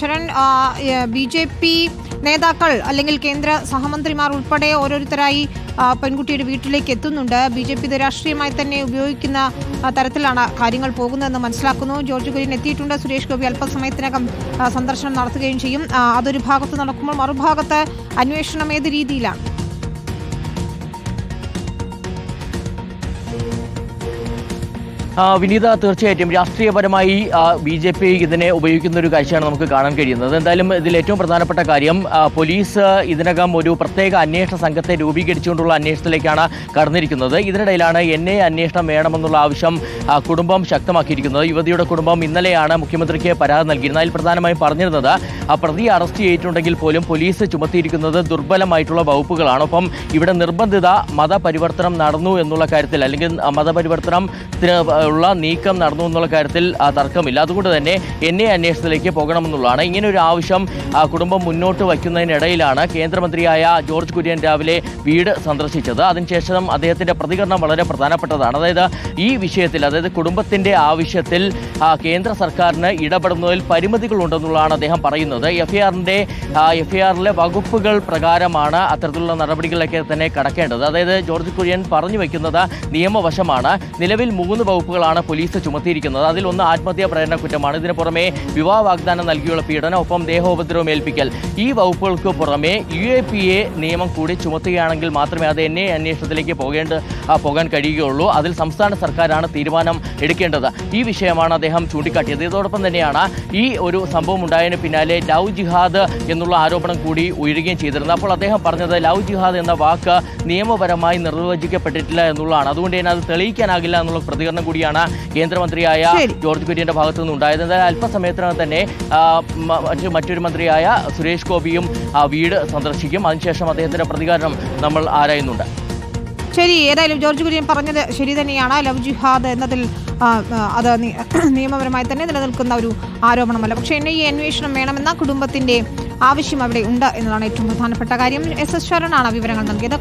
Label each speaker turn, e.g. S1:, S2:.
S1: Sharan B J P നേതാക്കൾ അല്ലെങ്കിൽ കേന്ദ്ര സഹമന്ത്രിമാർ ഉൾപ്പെടെ ഓരോരുത്തരായി പെൺകുട്ടിയുടെ വീട്ടിലേക്ക് എത്തുന്നുണ്ട്. ബി ജെ പി രാഷ്ട്രീയമായി തന്നെ ഉപയോഗിക്കുന്ന തരത്തിലാണ് കാര്യങ്ങൾ പോകുന്നതെന്ന് മനസ്സിലാക്കുന്നു. ജോർജ് കുര്യൻ എത്തിയിട്ടുണ്ട്. സുരേഷ് ഗോപി അല്പസമയത്തിനകം സന്ദർശനം നടത്തുകയും ചെയ്യും. അതൊരു ഭാഗത്ത് നടക്കുമ്പോൾ മറുഭാഗത്ത് അന്വേഷണം ഏത് രീതിയിലാണ്?
S2: വിനീത തീർച്ചയായിട്ടും രാഷ്ട്രീയപരമായി ബി ജെ പി ഇതിനെ ഉപയോഗിക്കുന്ന ഒരു കാഴ്ചയാണ് നമുക്ക് കാണാൻ കഴിയുന്നത്. എന്തായാലും ഇതിൽ ഏറ്റവും പ്രധാനപ്പെട്ട കാര്യം പോലീസ് ഇതിനകം ഒരു പ്രത്യേക അന്വേഷണ സംഘത്തെ രൂപീകരിച്ചുകൊണ്ടുള്ള അന്വേഷണത്തിലേക്കാണ് കടന്നിരിക്കുന്നത്. ഇതിനിടയിലാണ് എൻ ഐ അന്വേഷണം വേണമെന്നുള്ള ആവശ്യം കുടുംബം ശക്തമാക്കിയിരിക്കുന്നത്. യുവതിയുടെ കുടുംബം ഇന്നലെയാണ് മുഖ്യമന്ത്രിക്ക് പരാതി നൽകിയിരുന്നത്. അതിൽ പ്രധാനമായും പറഞ്ഞിരുന്നത് പ്രതി അറസ്റ്റ് ചെയ്തിട്ടുണ്ടെങ്കിൽ പോലും പോലീസ് ചുമത്തിയിരിക്കുന്നത് ദുർബലമായിട്ടുള്ള വകുപ്പുകളാണ്. ഒപ്പം ഇവിടെ നിർബന്ധിത മതപരിവർത്തനം നടന്നു എന്നുള്ള കാര്യത്തിൽ അല്ലെങ്കിൽ ആ, മതപരിവർത്തനത്തിന് ഉള്ള നീക്കം നടന്നു എന്നുള്ള കാര്യത്തിൽ തർക്കമില്ല. അതുകൊണ്ട് തന്നെ എൻ ഐ അന്വേഷണത്തിലേക്ക് പോകണമെന്നുള്ളതാണ്. ഇങ്ങനെ ഒരു ആവശ്യം കുടുംബം മുന്നോട്ട് വയ്ക്കുന്നതിനിടയിലാണ് കേന്ദ്രമന്ത്രിയായ ജോർജ് കുര്യൻ രാവിലെ വീട് സന്ദർശിച്ചത്. അതിനുശേഷം അദ്ദേഹത്തിന്റെ പ്രതികരണം വളരെ പ്രധാനപ്പെട്ടതാണ്. അതായത് ഈ വിഷയത്തിൽ അതായത് കുടുംബത്തിന്റെ ആവശ്യത്തിൽ കേന്ദ്ര സർക്കാരിന് ഇടപെടുന്നതിൽ പരിമിതികളുണ്ടെന്നുള്ളതാണ് അദ്ദേഹം പറയുന്നത്. എഫ് ഐ ആറിന്റെ എഫ് ഐ ആറിലെ വകുപ്പുകൾ പ്രകാരമാണ് അത്തരത്തിലുള്ള നടപടികളൊക്കെ തന്നെ കടക്കേണ്ടത്. അതായത് ജോർജ് കുര്യൻ പറഞ്ഞു വയ്ക്കുന്നത് നിയമവശമാണ്. നിലവിൽ മൂന്ന് വകുപ്പുകളാണ് പോലീസ് ചുമത്തിയിരിക്കുന്നത്. അതിൽ ഒന്ന് ആത്മഹത്യാ പ്രേരണ കുറ്റമാണ്. ഇതിന് പുറമെ വിവാഹ വാഗ്ദാനം നൽകിയുള്ള പീഡനം ഒപ്പം ദേഹോപദ്രവം ഏൽപ്പിക്കൽ. ഈ വകുപ്പുകൾക്ക് പുറമെ യു എ പി എ നിയമം കൂടി ചുമത്തുകയാണെങ്കിൽ മാത്രമേ അത് എൻ ഐ അന്വേഷണത്തിലേക്ക് പോകേണ്ട പോകാൻ കഴിയുകയുള്ളൂ. അതിൽ സംസ്ഥാന സർക്കാരാണ് തീരുമാനം എടുക്കേണ്ടത്. ഈ വിഷയമാണ് അദ്ദേഹം ചൂണ്ടിക്കാട്ടിയത്. ഇതോടൊപ്പം തന്നെയാണ് ഈ ഒരു സംഭവം ഉണ്ടായതിന് പിന്നാലെ ലവ് ജിഹാദ് എന്നുള്ള ആരോപണം കൂടി ഉയരുകയും ചെയ്തിരുന്നത്. അപ്പോൾ അദ്ദേഹം പറഞ്ഞത് ലവ് ജിഹാദ് എന്ന വാക്ക് നിയമപരമായി നിർവചിക്കപ്പെട്ടിട്ടില്ല എന്നുള്ളതാണ്. അതുകൊണ്ട് തന്നെ അത് തെളിയിക്കാനാകില്ല എന്നുള്ള പ്രതികരണം കൂടിയാണ് കേന്ദ്രമന്ത്രിയായ ജോർജ് കുര്യന്റെ ഭാഗത്തു നിന്നുണ്ടായത് എന്തായാലും അല്പസമയത്തിനകം തന്നെ മറ്റൊരു മന്ത്രിയായ സുരേഷ് ഗോപിയും ആ വീട് സന്ദർശിക്കും. അതിനുശേഷം അദ്ദേഹത്തിന്റെ പ്രതികരണം നമ്മൾ ആരായുന്നുണ്ട്?
S1: ശരി ഏതായാലും ജോർജ് കുര്യൻ പറഞ്ഞത് ശരി തന്നെയാണ്. ലവ് ജിഹാദ് എന്നതിൽ അത് നിയമപരമായി തന്നെ നിലനിൽക്കുന്ന ഒരു ആരോപണമല്ല. പക്ഷേ എന്നെ ഈ അന്വേഷണം വേണമെന്ന കുടുംബത്തിന്റെ ആവശ്യം അവിടെ ഉണ്ട് എന്നതാണ് ഏറ്റവും പ്രധാനപ്പെട്ട കാര്യം. എസ് എസ് ശരണാണ് വിവരങ്ങൾ നൽകിയത്.